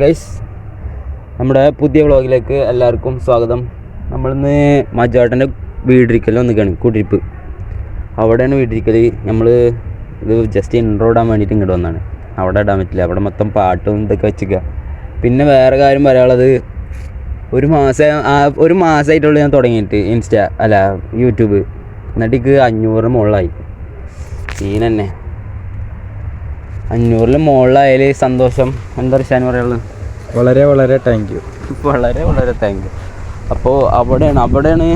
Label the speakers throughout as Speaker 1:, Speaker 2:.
Speaker 1: Guys നമ്മുടെ പുതിയ വ്ളോഗിലേക്ക് എല്ലാവർക്കും സ്വാഗതം. നമ്മളിന്ന് മജാട്ടന്റെ വീടിരിക്കൽ വന്നിക്കാണ് കുടിരിപ്പ്. അവിടെയാണ് വീടിരിക്കൽ നമ്മൾ ഇത് ജസ്റ്റ് ഇൻട്രോ ഇടാൻ വേണ്ടിയിട്ട് ഇങ്ങോട്ട് വന്നാണ്. അവിടെ ഇടാൻ പറ്റില്ല. അവിടെ മൊത്തം പാട്ടും ഇതൊക്കെ വെച്ചിക്കുക പിന്നെ വേറെ കാര്യം പറയാനുള്ളത് ഒരു മാസം ഒരു മാസമായിട്ടുള്ളൂ ഞാൻ തുടങ്ങിയിട്ട് ഇൻസ്റ്റ അല്ല യൂട്യൂബ്. എന്നിട്ട് എനിക്ക് അഞ്ഞൂറിന് മുകളിലായി. സീൻ തന്നെ. അഞ്ഞൂറിൽ മുകളിലായാൽ സന്തോഷം. എന്താ ഋഷാൻ പറയാനുള്ളത്
Speaker 2: വളരെ വളരെ താങ്ക് യു
Speaker 1: വളരെ വളരെ താങ്ക് യു അപ്പോൾ അവിടെയാണ് അവിടെയാണ്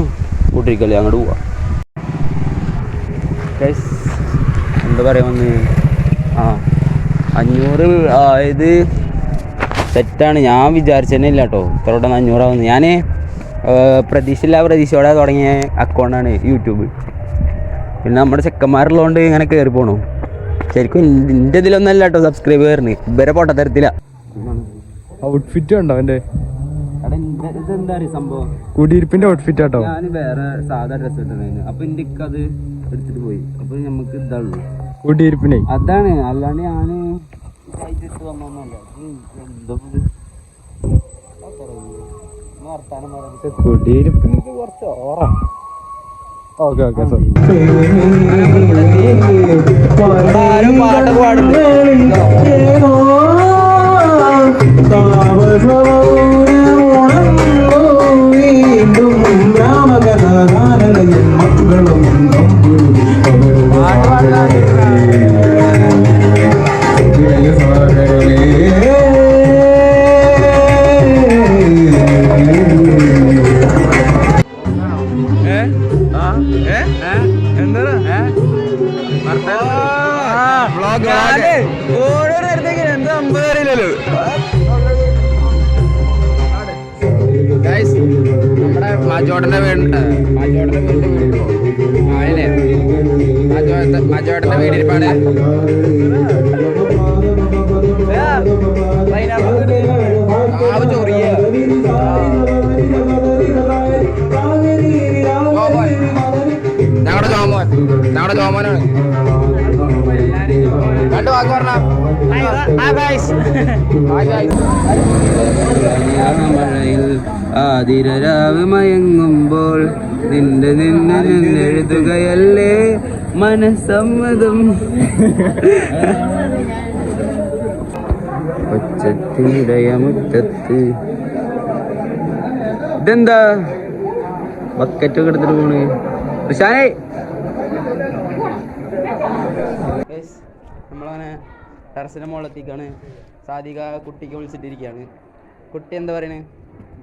Speaker 1: കൂട്ടിരിക്കല്ലേ അങ്ങോട്ട് പോവാം. എന്താ പറയുക വന്ന്? ആ അഞ്ഞൂറ് ആയത് സെറ്റാണ് ഞാൻ വിചാരിച്ചതന്നെ ഇല്ല കേട്ടോ ഇത്ര പെട്ടെന്ന് അഞ്ഞൂറാവുന്നത് ഞാൻ പ്രതീക്ഷയില്ല പ്രതീക്ഷയോടെ തുടങ്ങിയ അക്കൗണ്ടാണ് യൂട്യൂബ്. പിന്നെ നമ്മുടെ ചെക്കന്മാരുള്ളതുകൊണ്ട് ഇങ്ങനെ കയറി പോണു. ശരിക്കും എന്റെ ഇതിലൊന്നല്ല കേട്ടോ സബ്സ്ക്രൈബ് കയറിന് ഇവരെ പൊട്ടത്തരത്തില്ല
Speaker 2: ഔട്ട്ഫിറ്റ് ഉണ്ടോ
Speaker 1: സംഭവം?
Speaker 2: കുടിയിരിപ്പിന്റെ ഔട്ട്ഫിറ്റ് ആട്ടോ.
Speaker 1: ഞാൻ വേറെ സാധാ ഡ്രസ് അപ്പൊ എന്റെ അത് എടുത്തിട്ട് പോയി. അപ്പൊ നമുക്ക് ഇതാണ്
Speaker 2: കുടിയിരിപ്പിനെ.
Speaker 1: അതാണ്. അല്ലാണ്ട് ഞാൻ
Speaker 2: കുടിയിരിപ്പിന് കുറച്ച് ഓറ. ഓക്കെ ഓക്കെ സോ
Speaker 1: ആരും പാട്ടൊക്കെ പാടുന്നു മജോട്ടന്റെ വീടുണ്ട്. മജോട്ടന്റെ വീടിന്റെ വീടുണ്ടോ അതിനെ മജോട്ട മജോട്ടന്റെ വീടിരിപ്പാണ് ആവ് ചൊറിയ. ഞങ്ങളുടെ ജോമോൻ. ഞങ്ങളുടെ ജോമോനാണ്. രണ്ട് വാക്ക് പറഞ്ഞ. ആതിരരാവ് മയങ്ങുമ്പോൾ നിന്റെ നിന്നെ നിന്നെഴുതുകയല്ലേ മനസ്സമ്മതം? ഒച്ചത്തിനിടയമുറ്റത്ത്. ഇതെന്താ? ബക്കറ്റൊക്കെ എടുത്തിട്ട് പോണ്. ഋഷാനേ നമ്മളങ്ങനെ ടെറസിന്റെ മുകളിലെത്തിക്കാണ് സാധിക കുട്ടിക്ക് വിളിച്ചിട്ടിരിക്കുകയാണ്. കുട്ടി എന്താ പറയണേ?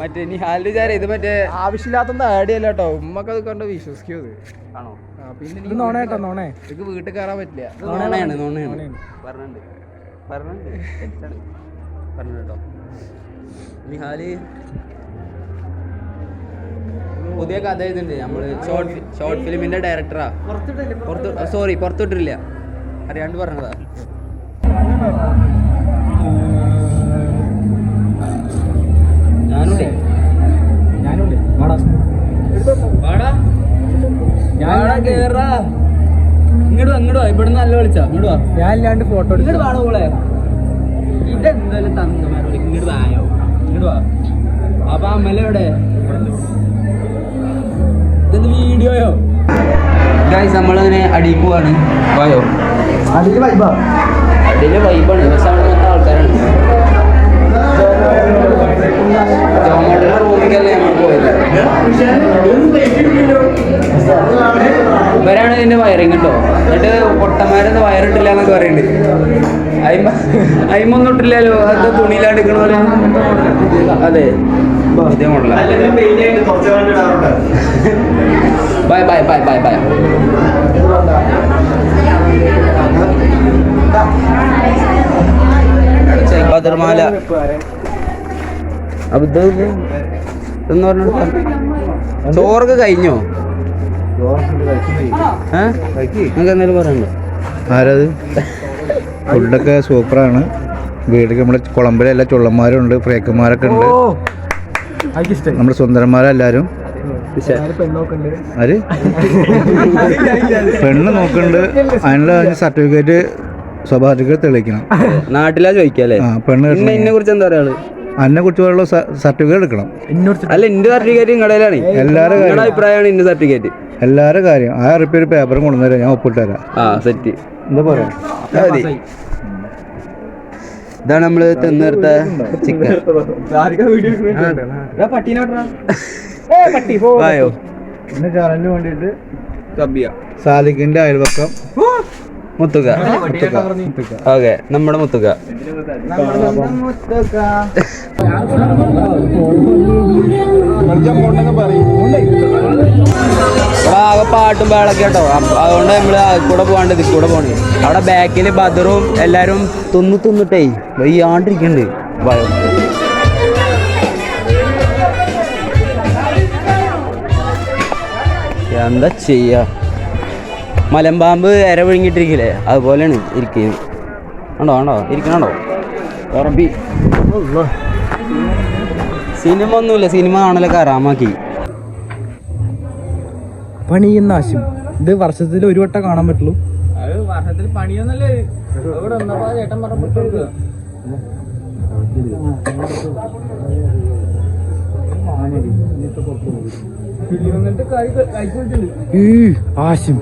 Speaker 1: മറ്റേ നിഹാലിന്റെ വിചാരം? ഇത് മറ്റേ
Speaker 2: ആവശ്യമില്ലാത്ത ആഡ് ചെയ്യല്ല കേട്ടോ. ഉമ്മക്ക് അത് കണ്ട് വിശ്വസിക്കത്
Speaker 1: ആണോ?
Speaker 2: പിന്നെ നോണേ കേട്ടോ നോണേ.
Speaker 1: ഇത് വീട്ടിൽ കയറാൻ പറ്റില്ല. നോണയാണ് നോണയാണ്.
Speaker 2: നോണയാണ്.
Speaker 1: പറഞ്ഞിട്ടുണ്ട് പറഞ്ഞിട്ടുണ്ട് തെറ്റാണ്. പറഞ്ഞു കേട്ടോ. നിഹാൽ പുതിയ കഥ എഴുതുന്നുണ്ട് നമ്മൾ. ഷോർട്ട് ഷോർട്ട് ഫിലിമിന്റെ ഡയറക്ടറാ പുറത്ത് സോറി പുറത്തോട്ടില്ല. അറിയാണ്ട് പറഞ്ഞതാ. ഞാനുണ്ടേ.
Speaker 2: ഞാനുണ്ട്.
Speaker 1: വാടാ. വാടാ. കേറാ. ഇങ്ങോട്ട് ഇവിടുന്ന് നല്ല വിളിച്ചാ ഇങ്ങോട്ട് വാ.
Speaker 2: ഞാൻ ഇല്ലാണ്ട് ഫോട്ടോ
Speaker 1: ഇങ്ങോട്ട് വാടോ ഇതെന്തായാലും തന്നമാരോട് ഇങ്ങോട്ട് വായോ ഇങ്ങോട്ട് വാ. അപ്പൊ അമ്മല എവിടെ? ഇതെന്ത് വീഡിയോയോ? ഗൈസ് നമ്മളങ്ങനെ അടിയിൽ പോവാണ്. വായോ?
Speaker 2: അതിൽ വൈബാ
Speaker 1: അടിയിലെ വൈബാണ് പക്ഷെ ജോമോട്ടിന്റെ ഇവരാണ് ഇതിന്റെ വയറിങ് കേട്ടോ എന്നിട്ട് പൊട്ടന്മാരത് വയറിട്ടില്ല എന്നൊക്കെ പറയുന്നുണ്ട് അയിമ അയിമൊന്നും ഇട്ടില്ലല്ലോ. അത് തുണിയിലാണ്ട് അതെ. Bye bye bye bye bye ബദർമാല അപ്പൊ ഇത് എന്ന് പറഞ്ഞ ചോറൊക്കെ കഴിഞ്ഞോ? നിങ്ങൾക്ക് എന്തെങ്കിലും പറയണ്ടോ
Speaker 3: ആരത്? ഫുഡൊക്കെ സൂപ്പറാണ്. വീട്ടിൽ നമ്മുടെ കുളമ്പിലെല്ലാം ചുള്ളന്മാരുണ്ട് ഫ്രേക്കന്മാരൊക്കെ ഉണ്ട്. നമ്മുടെ സുന്ദരന്മാരെല്ലാരും. ആര്? പെണ്ണ് നോക്കുന്നുണ്ട്. അതിനുള്ള സർട്ടിഫിക്കറ്റ് സ്വാഭാവിക തെളിയിക്കണം.
Speaker 1: നാട്ടിലാ ചോദിക്കല്ലേ?
Speaker 3: പെണ്ണ്
Speaker 1: കുറിച്ച് എന്താ പറയാൾ
Speaker 3: അതിനെ കുറിച്ചുള്ള സർട്ടിഫിക്കറ്റ് എടുക്കണം.
Speaker 1: അല്ല എന്റെ സർട്ടിഫിക്കറ്റ് കടയിലാണ്
Speaker 3: എല്ലാവരുടെ
Speaker 1: അഭിപ്രായമാണ് ഇന്റെ സർട്ടിഫിക്കറ്റ്
Speaker 3: എല്ലാവരുടെ കാര്യം ആ റിപ്പയർ പേപ്പറും കൊണ്ടുവന്നേരാം ഞാൻ ഒപ്പിട്ട് തരാം.
Speaker 1: ആ സെറ്റ്
Speaker 3: എന്താ പറയാ?
Speaker 1: ഇതാണ് നമ്മൾ തിന്നിർത്ത ചിക്കൻ. വായോ.
Speaker 3: ഇന്ന് ചാനലിന് വേണ്ടിയിട്ട് സാദിഖിന്റെ അയൽവക്കം.
Speaker 1: മുത്തുക ഓക്കെ നമ്മുടെ മുത്തുക ആകെ പാട്ടും പാടൊക്കെ കേട്ടോ അതുകൊണ്ട് നമ്മൾ ആ കൂടെ പോകാണ്ട് കൂടെ പോണേ. അവിടെ ബാക്കിൽ ബദറും എല്ലാരും തിന്നു തിന്നിട്ടേ വയ്യാണ്ടിരിക്കണ്ട്. ഭയം എന്താ ചെയ്യ? മലമ്പാമ്പ് ഇര വിഴുങ്ങിട്ടിരിക്കില്ലേ? അതുപോലെയാണ് ഇരിക്കുന്നത് ഉണ്ടോ ഉണ്ടോ ഇരിക്കണോ ഉറപ്പി സിനിമ ഒന്നുമില്ല സിനിമ കാണലൊക്കെ ആറാമാക്കി
Speaker 3: പണിയുന്ന ആശം ഇത് വർഷത്തിൽ ഒരു വട്ടം കാണാൻ പറ്റുള്ളൂ. ഈ ആശം